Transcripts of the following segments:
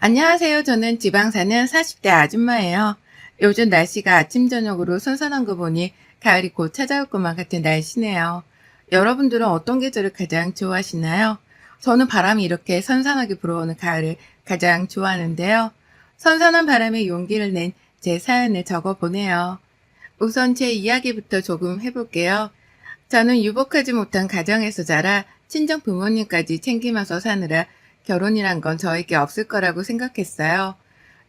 안녕하세요. 저는 지방 사는 40대 아줌마예요. 요즘 날씨가 아침 저녁으로 선선한 거 보니 가을이 곧 찾아올 것만 같은 날씨네요. 여러분들은 어떤 계절을 가장 좋아하시나요? 저는 바람이 이렇게 선선하게 불어오는 가을을 가장 좋아하는데요. 선선한 바람에 용기를 낸 제 사연을 적어보네요. 우선 제 이야기부터 조금 해볼게요. 저는 유복하지 못한 가정에서 자라 친정 부모님까지 챙기면서 사느라 결혼이란 건 저에게 없을 거라고 생각했어요.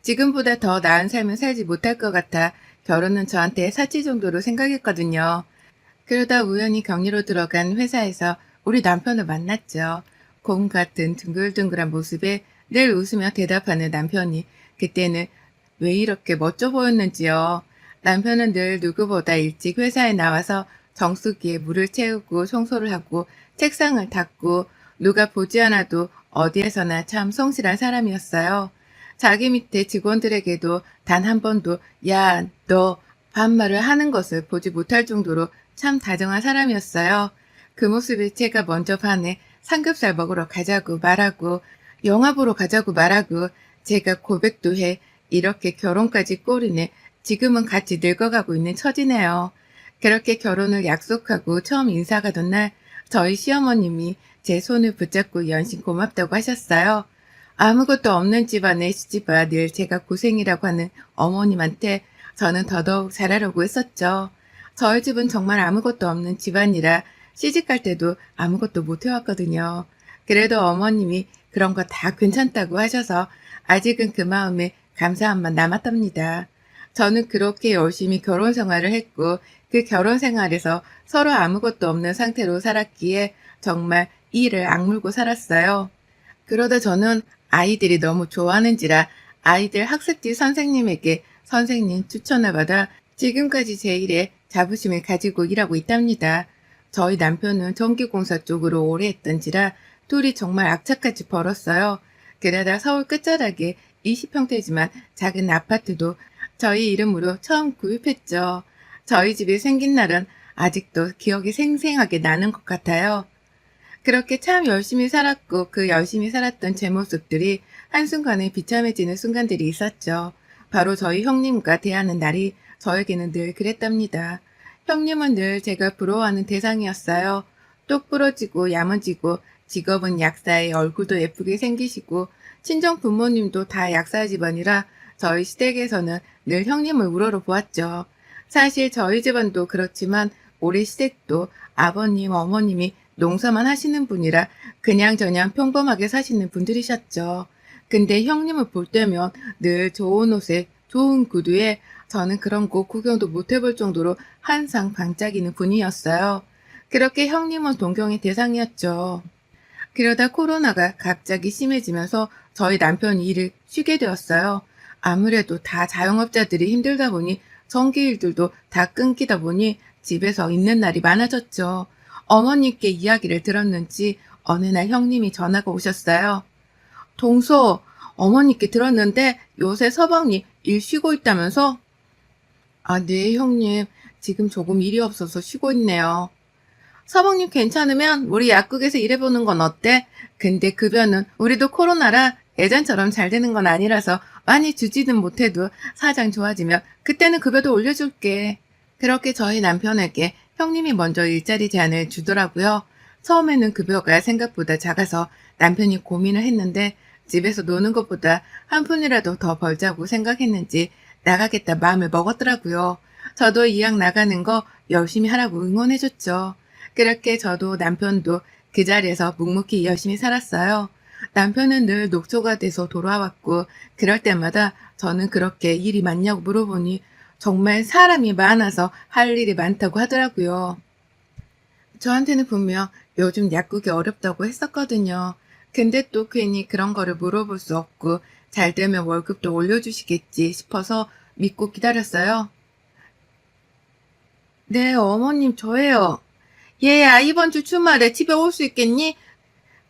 지금보다 더 나은 삶을 살지 못할 것 같아 결혼은 저한테 사치 정도로 생각했거든요. 그러다 우연히 격리로 들어간 회사에서 우리 남편을 만났죠. 곰 같은 둥글둥글한 모습에 늘 웃으며 대답하는 남편이 그때는 왜 이렇게 멋져 보였는지요. 남편은 늘 누구보다 일찍 회사에 나와서 정수기에 물을 채우고 청소를 하고 책상을 닦고 누가 보지 않아도 어디에서나 참 성실한 사람이었어요. 자기 밑에 직원들에게도 단 한 번도 야, 너 반말을 하는 것을 보지 못할 정도로 참 다정한 사람이었어요. 그 모습에 제가 먼저 반해 삼겹살 먹으러 가자고 말하고 영화 보러 가자고 말하고 제가 고백도 해 이렇게 결혼까지 꼬리내 지금은 같이 늙어가고 있는 처지네요. 그렇게 결혼을 약속하고 처음 인사 가던 날 저희 시어머님이 제 손을 붙잡고 연신 고맙다고 하셨어요. 아무것도 없는 집안의 시집아 늘 제가 고생이라고 하는 어머님한테 저는 더더욱 잘하려고 했었죠. 저희 집은 정말 아무것도 없는 집안이라 시집 갈 때도 아무것도 못 해왔거든요. 그래도 어머님이 그런 거 다 괜찮다고 하셔서 아직은 그 마음에 감사함만 남았답니다. 저는 그렇게 열심히 결혼 생활을 했고 그 결혼 생활에서 서로 아무것도 없는 상태로 살았기에 정말 이를 악물고 살았어요. 그러다 저는 아이들이 너무 좋아하는지라 아이들 학습지 선생님에게 선생님 추천을 받아 지금까지 제 일에 자부심을 가지고 일하고 있답니다. 저희 남편은 전기공사 쪽으로 오래 했던지라 둘이 정말 악착같이 벌었어요. 게다가 서울 끝자락에 20평대지만 작은 아파트도 저희 이름으로 처음 구입했죠. 저희 집이 생긴 날은 아직도 기억이 생생하게 나는 것 같아요. 그렇게 참 열심히 살았고 그 열심히 살았던 제 모습들이 한순간에 비참해지는 순간들이 있었죠. 바로 저희 형님과 대하는 날이 저에게는 늘 그랬답니다. 형님은 늘 제가 부러워하는 대상이었어요. 똑 부러지고 야무지고 직업은 약사에 얼굴도 예쁘게 생기시고 친정 부모님도 다 약사 집안이라 저희 시댁에서는 늘 형님을 우러러 보았죠. 사실 저희 집안도 그렇지만 우리 시댁도 아버님, 어머님이 농사만 하시는 분이라 그냥 저냥 평범하게 사시는 분들이셨죠. 근데 형님을 볼 때면 늘 좋은 옷에 좋은 구두에 저는 그런 곳 구경도 못 해볼 정도로 항상 반짝이는 분이었어요. 그렇게 형님은 동경의 대상이었죠. 그러다 코로나가 갑자기 심해지면서 저희 남편이 일을 쉬게 되었어요. 아무래도 다 자영업자들이 힘들다 보니 전기일들도 다 끊기다 보니 집에서 있는 날이 많아졌죠. 어머님께 이야기를 들었는지 어느 날 형님이 전화가 오셨어요. 동서, 어머니께 들었는데 요새 서방이 일 쉬고 있다면서? 아, 네, 형님. 지금 조금 일이 없어서 쉬고 있네요. 서방님 괜찮으면 우리 약국에서 일해보는 건 어때? 근데 급여는 우리도 코로나라 예전처럼 잘 되는 건 아니라서 많이 주지는 못해도 사장 좋아지면 그때는 급여도 올려줄게. 그렇게 저희 남편에게 형님이 먼저 일자리 제안을 주더라고요. 처음에는 급여가 생각보다 작아서 남편이 고민을 했는데 집에서 노는 것보다 한 푼이라도 더 벌자고 생각했는지 나가겠다 마음을 먹었더라고요. 저도 이왕 나가는 거 열심히 하라고 응원해줬죠. 그렇게 저도 남편도 그 자리에서 묵묵히 열심히 살았어요. 남편은 늘 녹초가 돼서 돌아왔고 그럴 때마다 저는 그렇게 일이 많냐고 물어보니 정말 사람이 많아서 할 일이 많다고 하더라고요. 저한테는 분명 요즘 약국이 어렵다고 했었거든요. 근데 또 괜히 그런 거를 물어볼 수 없고 잘 되면 월급도 올려주시겠지 싶어서 믿고 기다렸어요. 네, 어머님 저예요. 얘야, 이번 주 주말에 집에 올 수 있겠니?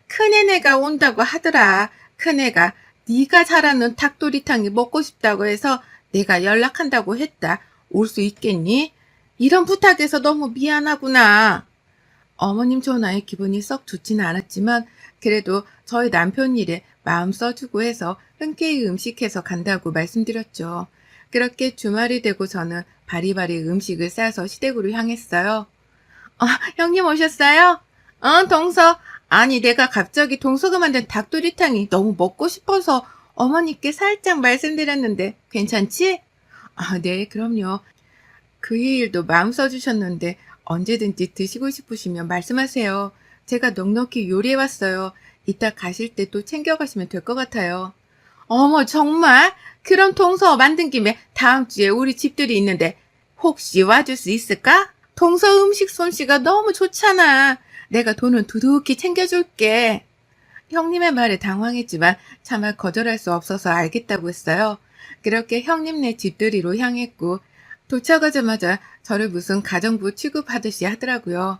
큰애네가 온다고 하더라. 큰애가 네가 잘하는 닭도리탕이 먹고 싶다고 해서 내가 연락한다고 했다. 올 수 있겠니? 이런 부탁해서 너무 미안하구나. 어머님 전화에 기분이 썩 좋지는 않았지만 그래도 저희 남편 일에 마음 써주고 해서 흔쾌히 음식해서 간다고 말씀드렸죠. 그렇게 주말이 되고 저는 바리바리 음식을 싸서 시댁으로 향했어요. 어, 형님 오셨어요? 어, 동서. 아니, 내가 갑자기 동서가 만든 닭도리탕이 너무 먹고 싶어서 어머니께 살짝 말씀드렸는데 괜찮지? 아, 네, 그럼요. 그 일도 마음 써주셨는데 언제든지 드시고 싶으시면 말씀하세요. 제가 넉넉히 요리해왔어요. 이따 가실 때 또 챙겨가시면 될 것 같아요. 어머, 정말? 그럼 동서 만든 김에 다음 주에 우리 집들이 있는데 혹시 와줄 수 있을까? 동서 음식 솜씨가 너무 좋잖아. 내가 돈은 두둑히 챙겨줄게. 형님의 말에 당황했지만 차마 거절할 수 없어서 알겠다고 했어요. 그렇게 형님네 집들이로 향했고 도착하자마자 저를 무슨 가정부 취급하듯이 하더라고요.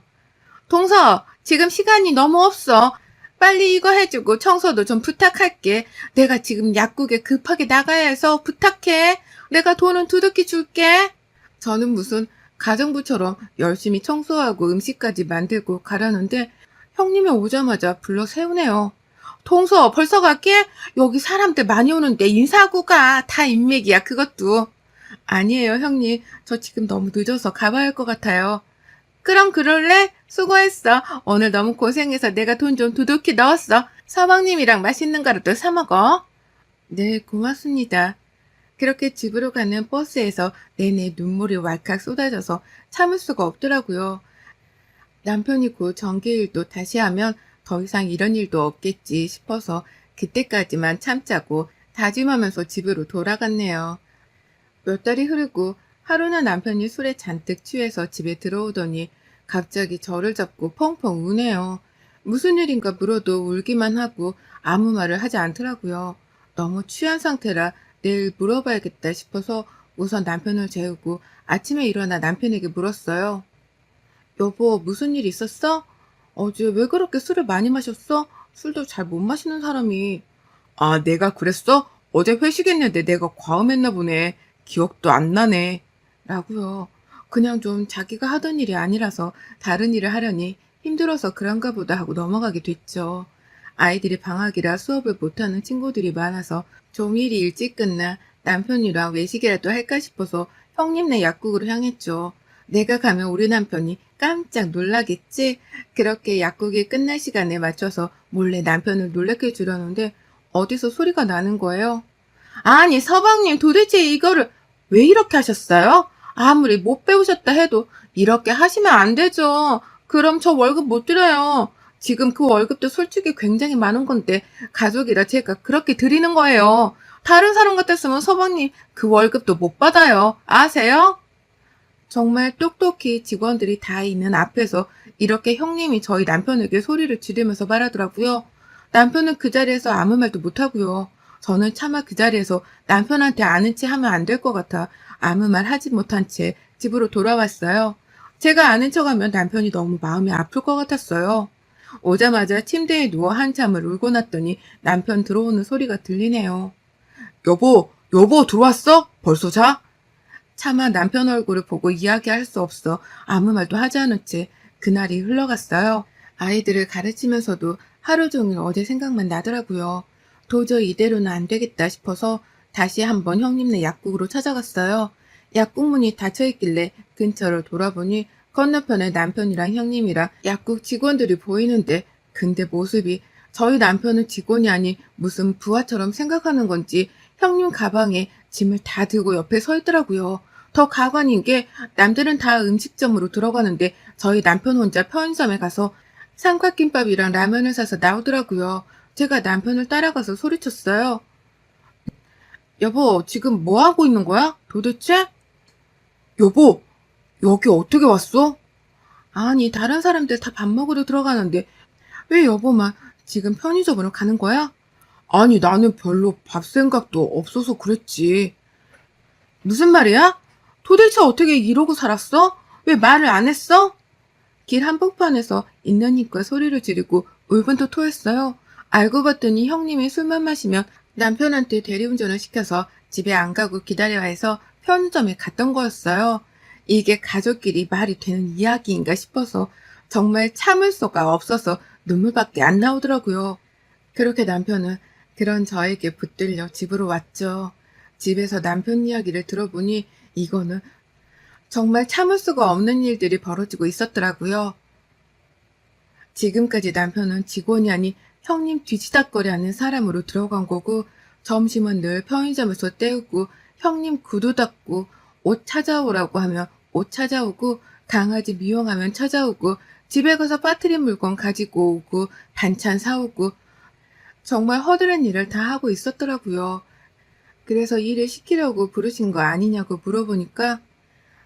동서, 지금 시간이 너무 없어. 빨리 이거 해주고 청소도 좀 부탁할게. 내가 지금 약국에 급하게 나가야 해서 부탁해. 내가 돈은 두둑히 줄게. 저는 무슨 가정부처럼 열심히 청소하고 음식까지 만들고 가라는데 형님이 오자마자 불러 세우네요. 동서 벌써 갈게? 여기 사람들 많이 오는데 인사하고 가. 다 인맥이야 그것도. 아니에요 형님. 저 지금 너무 늦어서 가봐야 할 것 같아요. 그럼 그럴래? 수고했어. 오늘 너무 고생해서 내가 돈 좀 두둑히 넣었어. 서방님이랑 맛있는 거라도 사 먹어. 네, 고맙습니다. 그렇게 집으로 가는 버스에서 내내 눈물이 왈칵 쏟아져서 참을 수가 없더라고요. 남편이 곧 전기일도 다시 하면 더 이상 이런 일도 없겠지 싶어서 그때까지만 참자고 다짐하면서 집으로 돌아갔네요. 몇 달이 흐르고 하루는 남편이 술에 잔뜩 취해서 집에 들어오더니 갑자기 저를 잡고 펑펑 우네요. 무슨 일인가 물어도 울기만 하고 아무 말을 하지 않더라고요. 너무 취한 상태라 내일 물어봐야겠다 싶어서 우선 남편을 재우고 아침에 일어나 남편에게 물었어요. 여보, 무슨 일 있었어? 어제 왜 그렇게 술을 많이 마셨어? 술도 잘 못 마시는 사람이. 아, 내가 그랬어? 어제 회식했는데 내가 과음했나 보네. 기억도 안 나네. 라고요. 그냥 좀 자기가 하던 일이 아니라서 다른 일을 하려니 힘들어서 그런가 보다 하고 넘어가게 됐죠. 아이들이 방학이라 수업을 못하는 친구들이 많아서 좀 일이 일찍 끝나 남편이랑 외식이라도 할까 싶어서 형님네 약국으로 향했죠. 내가 가면 우리 남편이 깜짝 놀라겠지? 그렇게 약국이 끝날 시간에 맞춰서 몰래 남편을 놀래켜 주려는데 어디서 소리가 나는 거예요. 아니 서방님 도대체 이거를 왜 이렇게 하셨어요? 아무리 못 배우셨다 해도 이렇게 하시면 안 되죠. 그럼 저 월급 못 드려요. 지금 그 월급도 솔직히 굉장히 많은 건데 가족이라 제가 그렇게 드리는 거예요. 다른 사람 같았으면 서방님 그 월급도 못 받아요. 아세요? 정말 똑똑히 직원들이 다 있는 앞에서 이렇게 형님이 저희 남편에게 소리를 지르면서 말하더라고요. 남편은 그 자리에서 아무 말도 못하고요. 저는 차마 그 자리에서 남편한테 아는 체 하면 안 될 것 같아 아무 말 하지 못한 채 집으로 돌아왔어요. 제가 아는 척하면 남편이 너무 마음이 아플 것 같았어요. 오자마자 침대에 누워 한참을 울고 났더니 남편 들어오는 소리가 들리네요. 여보, 여보 들어왔어? 벌써 자? 차마 남편 얼굴을 보고 이야기할 수 없어 아무 말도 하지 않은 채 그날이 흘러갔어요. 아이들을 가르치면서도 하루 종일 어제 생각만 나더라고요. 도저히 이대로는 안 되겠다 싶어서 다시 한번 형님네 약국으로 찾아갔어요. 약국 문이 닫혀 있길래 근처를 돌아보니 건너편에 남편이랑 형님이랑 약국 직원들이 보이는데 근데 모습이 저희 남편은 직원이 아닌 무슨 부하처럼 생각하는 건지 형님 가방에 짐을 다 들고 옆에 서 있더라고요. 더 가관인 게 남들은 다 음식점으로 들어가는데 저희 남편 혼자 편의점에 가서 삼각김밥이랑 라면을 사서 나오더라고요. 제가 남편을 따라가서 소리쳤어요. 여보, 지금 뭐 하고 있는 거야? 도대체? 여보, 여기 어떻게 왔어? 아니, 다른 사람들 다 밥 먹으러 들어가는데 왜 여보만 지금 편의점으로 가는 거야? 아니, 나는 별로 밥 생각도 없어서 그랬지. 무슨 말이야? 도대체 어떻게 이러고 살았어? 왜 말을 안 했어? 길 한복판에서 힘과 소리를 지르고 울분도 토했어요. 알고 봤더니 형님이 술만 마시면 남편한테 대리운전을 시켜서 집에 안 가고 기다려야 해서 편의점에 갔던 거였어요. 이게 가족끼리 말이 되는 이야기인가 싶어서 정말 참을 수가 없어서 눈물밖에 안 나오더라고요. 그렇게 남편은 그런 저에게 붙들려 집으로 왔죠. 집에서 남편 이야기를 들어보니 이거는 정말 참을 수가 없는 일들이 벌어지고 있었더라고요. 지금까지 남편은 직원이 아닌 형님 뒤치다거리 하는 사람으로 들어간 거고 점심은 늘 편의점에서 때우고 형님 구두 닦고 옷 찾아오라고 하면 옷 찾아오고 강아지 미용하면 찾아오고 집에 가서 빠뜨린 물건 가지고 오고 반찬 사오고 정말 허드렛 일을 다 하고 있었더라고요. 그래서 일을 시키려고 부르신 거 아니냐고 물어보니까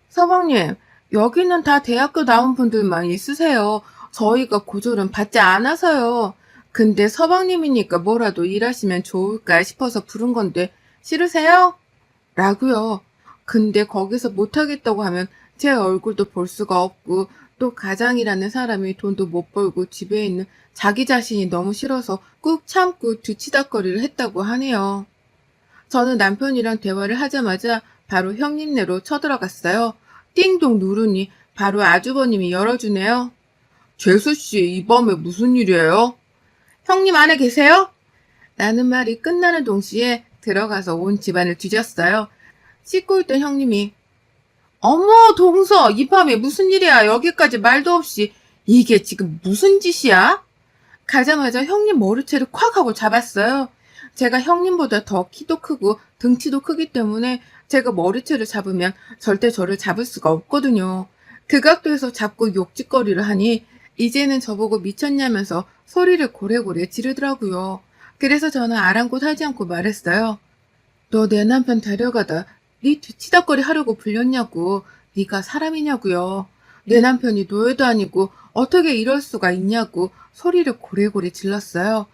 서방님 여기는 다 대학교 나온 분들만 있으세요. 저희가 고졸은 받지 않아서요. 근데 서방님이니까 뭐라도 일하시면 좋을까 싶어서 부른 건데 싫으세요? 라고요. 근데 거기서 못하겠다고 하면 제 얼굴도 볼 수가 없고 또 가장이라는 사람이 돈도 못 벌고 집에 있는 자기 자신이 너무 싫어서 꾹 참고 뒤치다거리를 했다고 하네요. 저는 남편이랑 대화를 하자마자 바로 형님네로 쳐들어갔어요. 띵동 누르니 바로 아주버님이 열어주네요. 재수씨, 이 밤에 무슨 일이에요? 형님 안에 계세요? 라는 말이 끝나는 동시에 들어가서 온 집안을 뒤졌어요. 씻고 있던 형님이 어머 동서 이 밤에 무슨 일이야 여기까지 말도 없이 이게 지금 무슨 짓이야? 가자마자 형님 머리채를 콱 하고 잡았어요. 제가 형님보다 더 키도 크고 등치도 크기 때문에 제가 머리채를 잡으면 절대 저를 잡을 수가 없거든요. 그 각도에서 잡고 욕짓거리를 하니 이제는 저보고 미쳤냐면서 소리를 고래고래 지르더라고요. 그래서 저는 아랑곳하지 않고 말했어요. 너 내 남편 데려가다 네 뒤치다거리 하려고 불렸냐고. 네가 사람이냐고요. 내 남편이 노예도 아니고 어떻게 이럴 수가 있냐고 소리를 고래고래 질렀어요.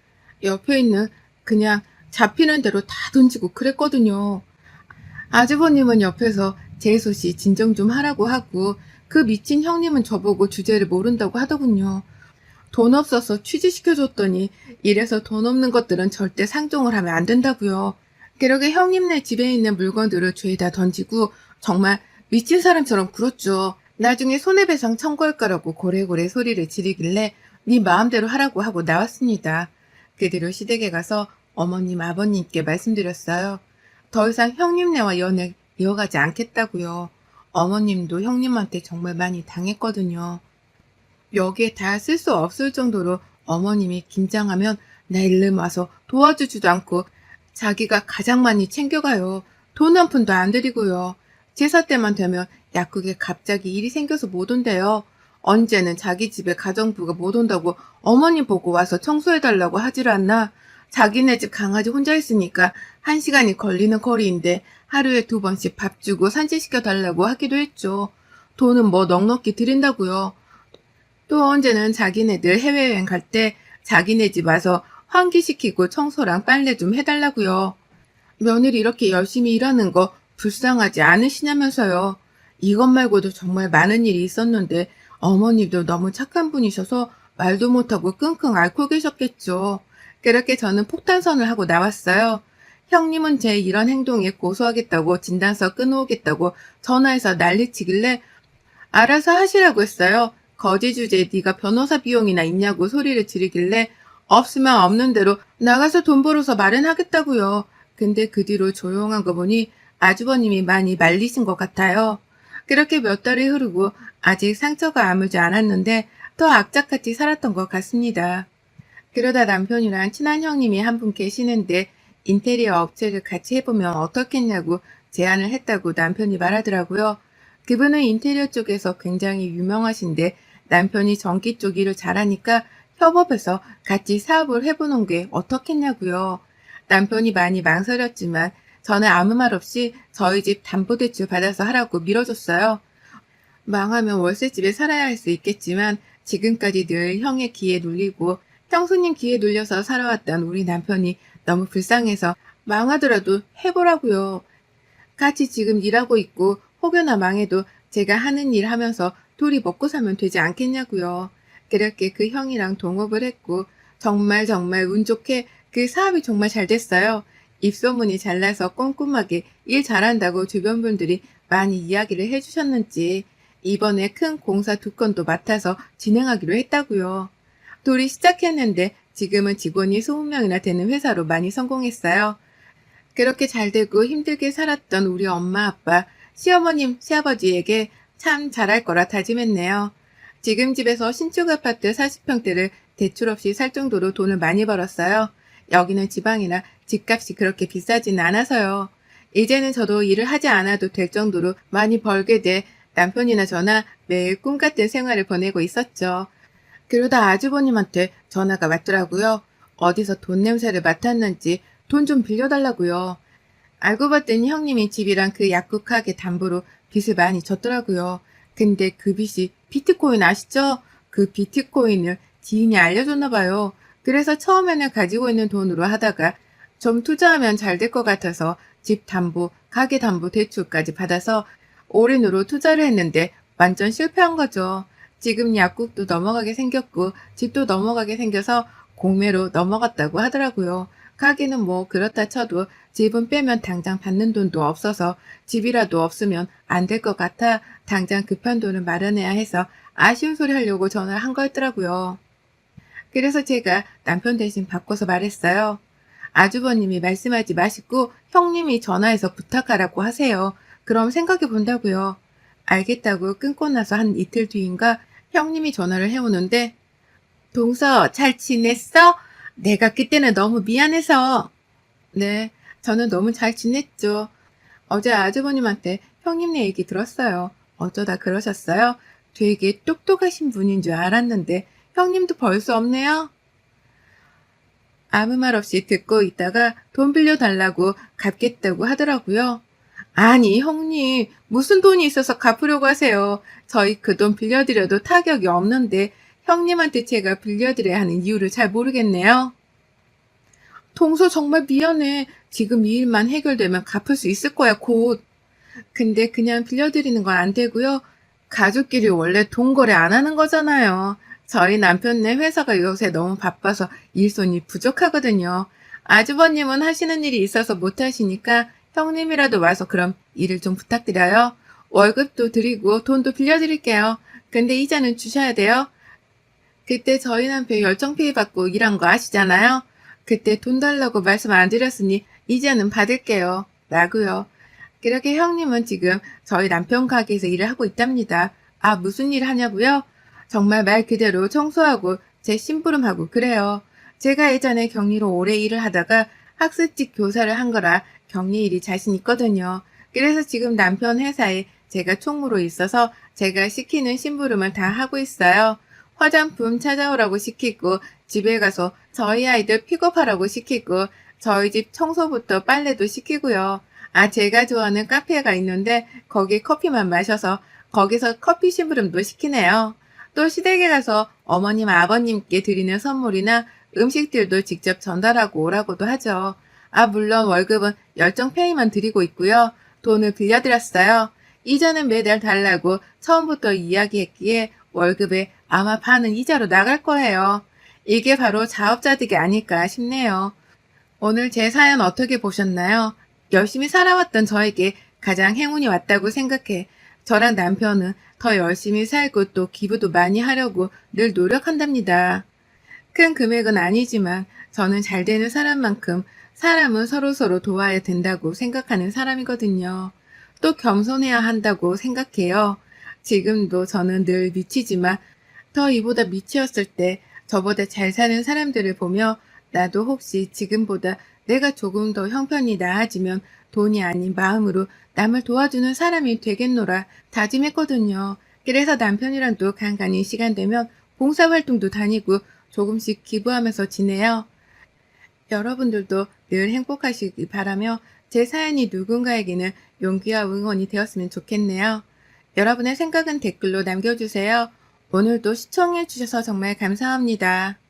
옆에 있는 그냥 잡히는 대로 다 던지고 그랬거든요. 아주버님은 옆에서 재수 씨 진정 좀 하라고 하고 그 미친 형님은 저보고 주제를 모른다고 하더군요. 돈 없어서 취직시켜줬더니 이래서 돈 없는 것들은 절대 상종을 하면 안 된다고요. 그러게 형님네 집에 있는 물건들을 죄에다 던지고 정말 미친 사람처럼 굴었죠. 나중에 손해배상 청구할 거라고 고래고래 소리를 지르길래 네 마음대로 하라고 하고 나왔습니다. 그대로 시댁에 가서 어머님 아버님께 말씀드렸어요. 더 이상 형님네와 연애 이어가지 않겠다고요. 어머님도 형님한테 정말 많이 당했거든요. 여기에 다 쓸 수 없을 정도로 어머님이 긴장하면 내 일름 와서 도와주지도 않고 자기가 가장 많이 챙겨가요. 돈 한 푼도 안 드리고요. 제사 때만 되면 약국에 갑자기 일이 생겨서 못 온대요. 언제는 자기 집에 가정부가 못 온다고 어머님 보고 와서 청소해달라고 하질 않나. 자기네 집 강아지 혼자 있으니까 한 시간이 걸리는 거리인데 하루에 두 번씩 밥 주고 산책시켜 달라고 하기도 했죠. 돈은 뭐 넉넉히 드린다고요. 또 언제는 자기네들 해외여행 갈 때 자기네 집 와서 환기시키고 청소랑 빨래 좀 해달라고요. 며느리 이렇게 열심히 일하는 거 불쌍하지 않으시냐면서요. 이것 말고도 정말 많은 일이 있었는데 어머님도 너무 착한 분이셔서 말도 못하고 끙끙 앓고 계셨겠죠. 그렇게 저는 폭탄선을 하고 나왔어요. 형님은 제 이런 행동에 고소하겠다고 진단서 끊어오겠다고 전화해서 난리치길래 알아서 하시라고 했어요. 거지 주제에 네가 변호사 비용이나 있냐고 소리를 지르길래 없으면 없는 대로 나가서 돈 벌어서 마련하겠다고요. 근데 그 뒤로 조용한 거 보니 아주버님이 많이 말리신 것 같아요. 그렇게 몇 달이 흐르고 아직 상처가 아물지 않았는데 더 악착같이 살았던 것 같습니다. 그러다 남편이랑 친한 형님이 한 분 계시는데 인테리어 업체를 같이 해보면 어떻겠냐고 제안을 했다고 남편이 말하더라고요. 그분은 인테리어 쪽에서 굉장히 유명하신데 남편이 전기 쪽 일을 잘하니까 협업해서 같이 사업을 해보는 게 어떻겠냐고요. 남편이 많이 망설였지만 저는 아무 말 없이 저희 집 담보대출 받아서 하라고 밀어줬어요. 망하면 월세집에 살아야 할 수 있겠지만 지금까지 늘 형의 기에 눌리고 형수님 기에 눌려서 살아왔던 우리 남편이 너무 불쌍해서 망하더라도 해보라고요. 같이 지금 일하고 있고 혹여나 망해도 제가 하는 일 하면서 둘이 먹고 사면 되지 않겠냐고요. 그렇게 그 형이랑 동업을 했고 정말 정말 운 좋게 그 사업이 정말 잘 됐어요. 입소문이 잘 나서 꼼꼼하게 일 잘한다고 주변 분들이 많이 이야기를 해주셨는지 이번에 큰 공사 두 건도 맡아서 진행하기로 했다고요. 둘이 시작했는데 지금은 직원이 20명이나 되는 회사로 많이 성공했어요. 그렇게 잘 되고 힘들게 살았던 우리 엄마 아빠, 시어머님, 시아버지에게 참 잘할 거라 다짐했네요. 지금 집에서 신축 아파트 40평대를 대출 없이 살 정도로 돈을 많이 벌었어요. 여기는 지방이라 집값이 그렇게 비싸진 않아서요. 이제는 저도 일을 하지 않아도 될 정도로 많이 벌게 돼 남편이나 저나 매일 꿈같은 생활을 보내고 있었죠. 그러다 아주버님한테 전화가 왔더라고요. 어디서 돈 냄새를 맡았는지 돈 좀 빌려달라고요. 알고 봤더니 형님이 집이랑 그 약국 가게 담보로 빚을 많이 졌더라고요. 근데 그 빚이 비트코인 아시죠? 그 비트코인을 지인이 알려줬나 봐요. 그래서 처음에는 가지고 있는 돈으로 하다가 좀 투자하면 잘 될 것 같아서 집 담보, 가게 담보 대출까지 받아서 올인으로 투자를 했는데 완전 실패한 거죠. 지금 약국도 넘어가게 생겼고 집도 넘어가게 생겨서 공매로 넘어갔다고 하더라고요. 가게는 뭐 그렇다 쳐도 집은 빼면 당장 받는 돈도 없어서 집이라도 없으면 안 될 것 같아 당장 급한 돈을 마련해야 해서 아쉬운 소리 하려고 전화를 한 거였더라고요. 그래서 제가 남편 대신 바꿔서 말했어요. 아주버님이 말씀하지 마시고 형님이 전화해서 부탁하라고 하세요. 그럼 생각해 본다고요. 알겠다고 끊고 나서 한 이틀 뒤인가 형님이 전화를 해오는데 동서 잘 지냈어? 내가 그때는 너무 미안해서. 네, 저는 너무 잘 지냈죠. 어제 아주버님한테 형님네 얘기 들었어요. 어쩌다 그러셨어요? 되게 똑똑하신 분인 줄 알았는데 형님도 벌써 없네요. 아무 말 없이 듣고 있다가 돈 빌려달라고 갚겠다고 하더라고요. 아니, 형님, 무슨 돈이 있어서 갚으려고 하세요? 저희 그 돈 빌려드려도 타격이 없는데 형님한테 제가 빌려드려야 하는 이유를 잘 모르겠네요. 동서 정말 미안해. 지금 이 일만 해결되면 갚을 수 있을 거야, 곧. 근데 그냥 빌려드리는 건 안 되고요. 가족끼리 원래 돈 거래 안 하는 거잖아요. 저희 남편네 회사가 요새 너무 바빠서 일손이 부족하거든요. 아주버님은 하시는 일이 있어서 못 하시니까 형님이라도 와서 그럼 일을 좀 부탁드려요. 월급도 드리고 돈도 빌려드릴게요. 근데 이자는 주셔야 돼요. 그때 저희 남편 열정페이 받고 일한 거 아시잖아요. 그때 돈 달라고 말씀 안 드렸으니 이자는 받을게요. 라고요. 그렇게 형님은 지금 저희 남편 가게에서 일을 하고 있답니다. 아, 무슨 일 하냐고요? 정말 말 그대로 청소하고 제 심부름하고 그래요. 제가 예전에 격리로 오래 일을 하다가 학습직 교사를 한 거라 격리 일이 자신 있거든요. 그래서 지금 남편 회사에 제가 총무로 있어서 제가 시키는 심부름을 다 하고 있어요. 화장품 찾아오라고 시키고 집에 가서 저희 아이들 픽업하라고 시키고 저희 집 청소부터 빨래도 시키고요. 아, 제가 좋아하는 카페가 있는데 거기 커피만 마셔서 거기서 커피 심부름도 시키네요. 또 시댁에 가서 어머님, 아버님께 드리는 선물이나 음식들도 직접 전달하고 오라고도 하죠. 아, 물론 월급은 열정 페이만 드리고 있고요. 돈을 빌려드렸어요. 이자는 매달 달라고 처음부터 이야기했기에 월급에 아마 반은 이자로 나갈 거예요. 이게 바로 자업자득이 아닐까 싶네요. 오늘 제 사연 어떻게 보셨나요? 열심히 살아왔던 저에게 가장 행운이 왔다고 생각해 저랑 남편은 더 열심히 살고 또 기부도 많이 하려고 늘 노력한답니다. 큰 금액은 아니지만 저는 잘 되는 사람만큼 사람은 서로서로 도와야 된다고 생각하는 사람이거든요. 또 겸손해야 한다고 생각해요. 지금도 저는 늘 미치지만 더 이보다 미치었을 때 저보다 잘 사는 사람들을 보며 나도 혹시 지금보다 내가 조금 더 형편이 나아지면 돈이 아닌 마음으로 남을 도와주는 사람이 되겠노라 다짐했거든요. 그래서 남편이랑도 간간히 시간 되면 봉사활동도 다니고 조금씩 기부하면서 지내요. 여러분들도 늘 행복하시길 바라며 제 사연이 누군가에게는 용기와 응원이 되었으면 좋겠네요. 여러분의 생각은 댓글로 남겨주세요. 오늘도 시청해주셔서 정말 감사합니다.